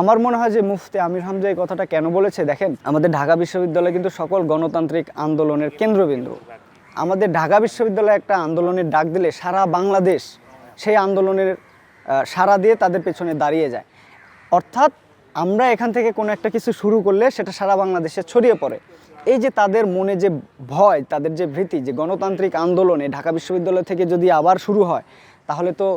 আমার মনে হয় যে মুফতি আমির হামজা এই কথাটা কেন বলেছে? দেখেন, আমাদের ঢাকা বিশ্ববিদ্যালয় কিন্তু সকল গণতান্ত্রিক আন্দোলনের কেন্দ্রবিন্দু। আমাদের ঢাকা বিশ্ববিদ্যালয়ে একটা আন্দোলনের ডাক দিলে সারা বাংলাদেশ সেই আন্দোলনের সাড়া দিয়ে তাদের পেছনে দাঁড়িয়ে যায়। অর্থাৎ আমরা এখান থেকে কোনো একটা কিছু শুরু করলে সেটা সারা বাংলাদেশে ছড়িয়ে পড়ে। এই যে তাদের মনে যে ভয়, তাদের যে ভীতি, যে গণতান্ত্রিক আন্দোলনে ঢাকা বিশ্ববিদ্যালয় থেকে যদি আবার শুরু হয় তাহলে তো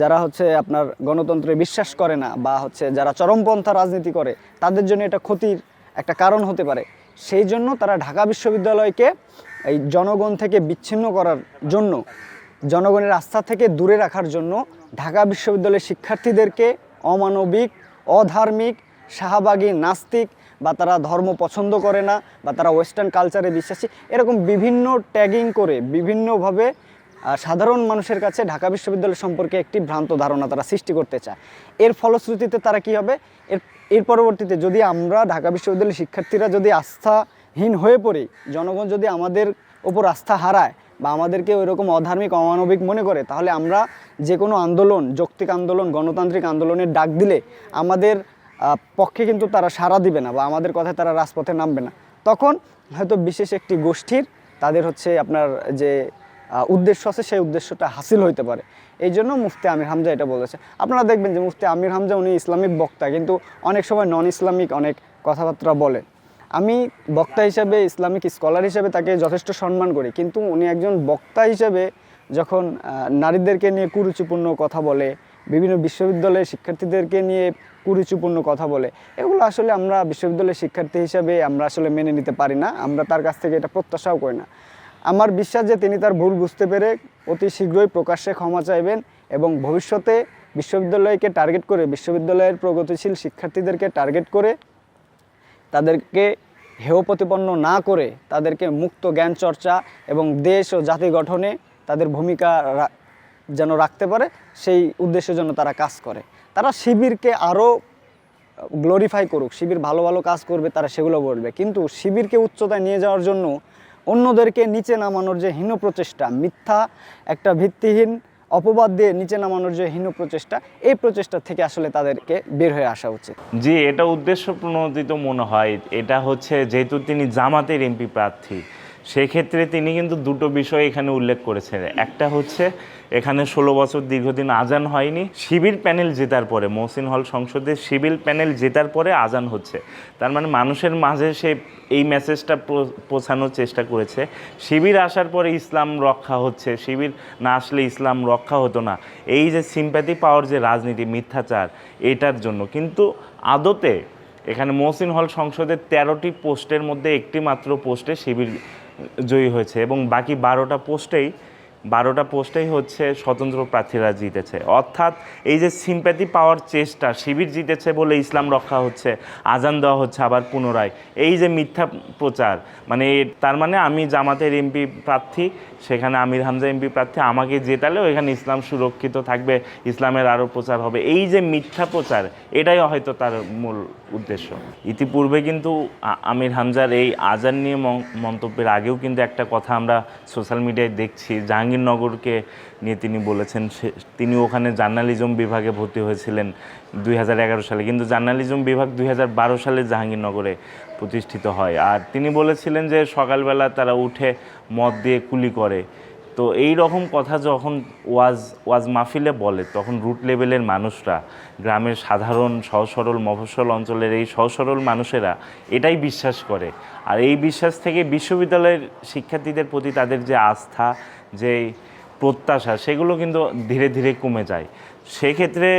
যারা হচ্ছে আপনার গণতন্ত্রে বিশ্বাস করে না বা হচ্ছে যারা চরমপন্থা রাজনীতি করে, তাদের জন্য এটা ক্ষতির একটা কারণ হতে পারে। সেই জন্য তারা ঢাকা বিশ্ববিদ্যালয়কে এই জনগণ থেকে বিচ্ছিন্ন করার জন্য, জনগণের আস্থা থেকে দূরে রাখার জন্য ঢাকা বিশ্ববিদ্যালয়ের শিক্ষার্থীদেরকে অমানবিক, অধার্মিক, শাহবাগী, নাস্তিক বা তারা ধর্ম পছন্দ করে না বা তারা ওয়েস্টার্ন কালচারে বিশ্বাসী, এরকম বিভিন্ন ট্যাগিং করে বিভিন্নভাবে সাধারণ মানুষের কাছে ঢাকা বিশ্ববিদ্যালয় সম্পর্কে একটি ভ্রান্ত ধারণা তারা সৃষ্টি করতে চায়। এর ফলশ্রুতিতে তারা কি হবে? এর এর পরবর্তীতে যদি আমরা ঢাকা বিশ্ববিদ্যালয়ের শিক্ষার্থীরা যদি আস্থাহীন হয়ে পড়ি, জনগণ যদি আমাদের ওপর আস্থা হারায় বা আমাদেরকে ওই রকম অধার্মিক, অমানবিক মনে করে, তাহলে আমরা যে কোনো আন্দোলন, যৌক্তিক আন্দোলন, গণতান্ত্রিক আন্দোলনের ডাক দিলে আমাদের পক্ষে কিন্তু তারা সাড়া দিবে না বা আমাদের কথায় তারা রাজপথে নামবে না। তখন হয়তো বিশেষ একটি গোষ্ঠীর, তাদের হচ্ছে আপনার যে উদ্দেশ্য আছে, সেই উদ্দেশ্যটা হাসিল হইতে পারে। এই জন্য মুফতি আমির হামজা এটা বলেছে। আপনারা দেখবেন যে মুফতি আমির হামজা উনি ইসলামিক বক্তা, কিন্তু অনেক সময় নন ইসলামিক অনেক কথাবার্তা বলে। আমি বক্তা হিসাবে, ইসলামিক স্কলার হিসেবে তাকে যথেষ্ট সম্মান করি, কিন্তু উনি একজন বক্তা হিসেবে যখন নারীদেরকে নিয়ে কুরুচিপূর্ণ কথা বলে, বিভিন্ন বিশ্ববিদ্যালয়ের শিক্ষার্থীদেরকে নিয়ে কুরুচিপূর্ণ কথা বলে, এগুলো আসলে আমরা বিশ্ববিদ্যালয়ের শিক্ষার্থী হিসাবে আমরা আসলে মেনে নিতে পারি না, আমরা তার কাছ থেকে এটা প্রত্যাশাও করি না। আমার বিশ্বাস যে তিনি তার ভুল বুঝতে পেরে অতি শীঘ্রই প্রকাশ্যে ক্ষমা চাইবেন এবং ভবিষ্যতে বিশ্ববিদ্যালয়কে টার্গেট করে, বিশ্ববিদ্যালয়ের প্রগতিশীল শিক্ষার্থীদেরকে টার্গেট করে, তাদেরকে হেয় প্রতিপন্ন না করে তাদেরকে মুক্ত জ্ঞান চর্চা এবং দেশ ও জাতি গঠনে তাদের ভূমিকা যেন রাখতে পারে, সেই উদ্দেশ্যের জন্য তারা কাজ করে। তারা শিবিরকে আরও গ্লোরিফাই করুক, শিবির ভালো ভালো কাজ করবে, তারা সেগুলো বলবে কিন্তু শিবিরকে উচ্চতায় নিয়ে যাওয়ার জন্য অন্যদেরকে নিচে নামানোর যে হীন প্রচেষ্টা, মিথ্যা একটা ভিত্তিহীন অপবাদ দিয়ে নিচে নামানোর যে হীন প্রচেষ্টা, এই প্রচেষ্টা থেকে আসলে তাদেরকে বের হয়ে আসা উচিত। জি, এটা উদ্দেশ্য প্রণোদিত মনে হয়। এটা হচ্ছে যেহেতু তিনি জামাতের এমপি প্রার্থী সেক্ষেত্রে তিনি কিন্তু দুটো বিষয় এখানে উল্লেখ করেছেন। একটা হচ্ছে, এখানে ষোলো বছর দীর্ঘদিন আজান হয়নি, শিবির প্যানেল জেতার পরে, মহসিন হল সংসদে শিবির প্যানেল জেতার পরে আজান হচ্ছে। তার মানে মানুষের মাঝে সে এই মেসেজটা পৌঁছানোর চেষ্টা করেছে। শিবির আসার পরে ইসলাম রক্ষা হচ্ছে, শিবির না আসলে ইসলাম রক্ষা হতো না। এই যে সিম্প্যাথি পাওয়ার যে রাজনীতি, মিথ্যাচার, এটার জন্য। কিন্তু আদতে এখানে মহসিন হল সংসদের তেরোটি পোস্টের মধ্যে একটি মাত্র পোস্টে শিবির জয়ী হয়েছে এবং বাকি বারোটা পোস্টেই বারোটা পোস্টেই হচ্ছে স্বতন্ত্র প্রার্থীরা জিতেছে। অর্থাৎ এই যে সিম্প্যাথি পাওয়ার চেষ্টা, শিবির জিতেছে বলে ইসলাম রক্ষা হচ্ছে, আজান দেওয়া হচ্ছে আবার পুনরায়। এই যে মিথ্যা প্রচার মানে তার মানে আমি জামাতের এমপি প্রার্থী, সেখানে আমির হামজা এমপি প্রার্থী, আমাকে জেতালেও এখানে ইসলাম সুরক্ষিত থাকবে, ইসলামের আরও প্রচার হবে। এই যে মিথ্যা প্রচার, এটাই হয়তো তার মূল উদ্দেশ্য। ইতিপূর্বে কিন্তু আমির হামজার এই আজান নিয়ে মন্তব্যের আগেও কিন্তু একটা কথা আমরা সোশ্যাল মিডিয়ায় দেখছি জাহাঙ্গীরনগরকে নিয়ে তিনি বলেছেন, সে- তিনি ওখানে জার্নালিজম বিভাগে ভর্তি হয়েছিলেন দুই হাজার এগারো সালে। কিন্তু জার্নালিজম বিভাগ দুই হাজার বারো সালে জাহাঙ্গীরনগরে প্রতিষ্ঠিত হয়। আর তিনি বলেছিলেন যে সকালবেলা তারা উঠে মদ দিয়ে কুলি করে। তো এই রকম কথা যখন ওয়াজ ওয়াজ মাহফিলে বলে, তখন রুট লেভেলের মানুষরা, গ্রামের সাধারণ সহজ সরল মফস্বল অঞ্চলের এই সহজ সরল মানুষেরা এটাই বিশ্বাস করে। আর এই বিশ্বাস থেকে বিশ্ববিদ্যালয়ের শিক্ষার্থীদের প্রতি তাদের যে আস্থা, যে প্রত্যাশা, সেগুলো কিন্তু ধীরে ধীরে কমে যায়। সেক্ষেত্রে